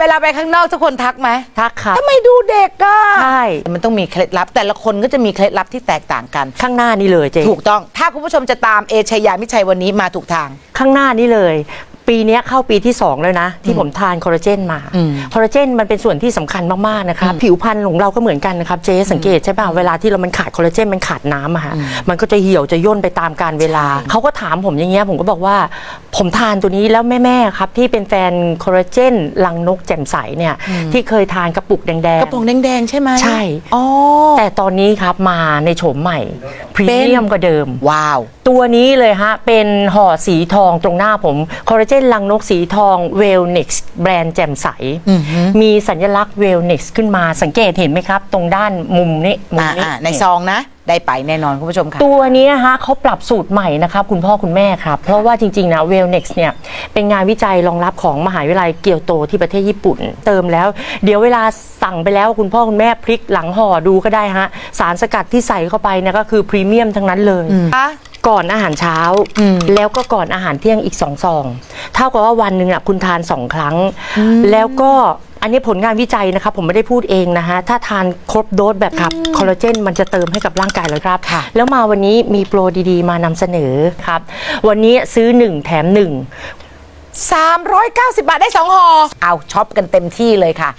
เวลาไปข้างนอกทุกคนทักไหมทักครับทำไมดูเด็กอะใช่มันต้องมีเคล็ดลับ แต่ละคนก็จะมีเคล็ดลับที่แตกต่างกัน ข้างหน้านี่เลยเจ๊ถูกต้อง ถ้าคุณผู้ชมจะตามเอชยามิชัยวันนี้มาถูกทาง ข้างหน้านี่เลย ปีเนี้ยเข้าปีที่ 2 แล้วนะ ที่ผมทานคอลลาเจนมาอืมคอลลาเจนมันเป็นส่วนที่สำคัญมากๆนะครับผิวพรรณของเราก็เหมือนกันนะครับเจ๊สังเกตใช่ป่ะเวลาที่เรามันขาดคอลลาเจนมันขาดน้ำอะฮะมันก็จะเหี่ยวจะย่นไปตามการเวลาเขาก็ถามผมอย่างเงี้ยผมก็บอกว่า ผมทานตัวนี้แล้วแม่ๆครับที่เป็นแฟนคอลลาเจนลังนกแจ่มใสเนี่ยที่เคยทานกระปุกแดงกระป๋องแดงๆใช่ไหมใช่ อ๋อๆแต่ตอนนี้ครับมาในโฉมใหม่พรีเมียมกว่าเดิม ว้าวตัวนี้เลยฮะ เป็นห่อสีทองตรงหน้าผมคอลลาเจนลังนกสีทองเวลเน็กซ์แบรนด์แจ่มใส อือฮึ มีสัญลักษณ์เวลเน็กซ์ขึ้นมาสังเกตเห็นไหมครับ ตรงด้านมุมนี้มุมอ่านี้อ่าในซองนะ ได้ไปแน่นอนคุณผู้ชมค่ะ ตัวนี้ฮะเขาปรับสูตรใหม่นะครับคุณพ่อคุณแม่ครับ เพราะว่าจริง ๆ นะเวลเน็กซ์เนี่ย เป็นงานวิจัยรองรับของมหาวิทยาลัยเกียวโตที่ประเทศญี่ปุ่น เติมแล้ว เดี๋ยวเวลาสั่งไปแล้วคุณพ่อคุณแม่พลิกหลังห่อดูก็ได้ฮะสารสกัดที่ใส่เข้าไปเนี่ยก็คือพรีเมียมทั้งนั้นเลย ก่อนอาหารเช้าอืมแล้วก็ก่อนอาหารเที่ยงอีกสองซอง เท่ากับว่าวันหนึ่งอะคุณทานสองครั้ง แล้วก็อันนี้ผลงานวิจัยนะครับผมไม่ได้พูดเองนะฮะ ถ้าทานครบโดสแบบครับคอลลาเจนมันจะเติมให้กับร่างกายเราครับค่ะแล้วมาวันนี้มีโปรดีๆ มานำเสนอครับ วันนี้ซื้อ 1 แถม 1 390 บาทได้ 2ห่อเอาช็อปกันเต็มที่เลยค่ะ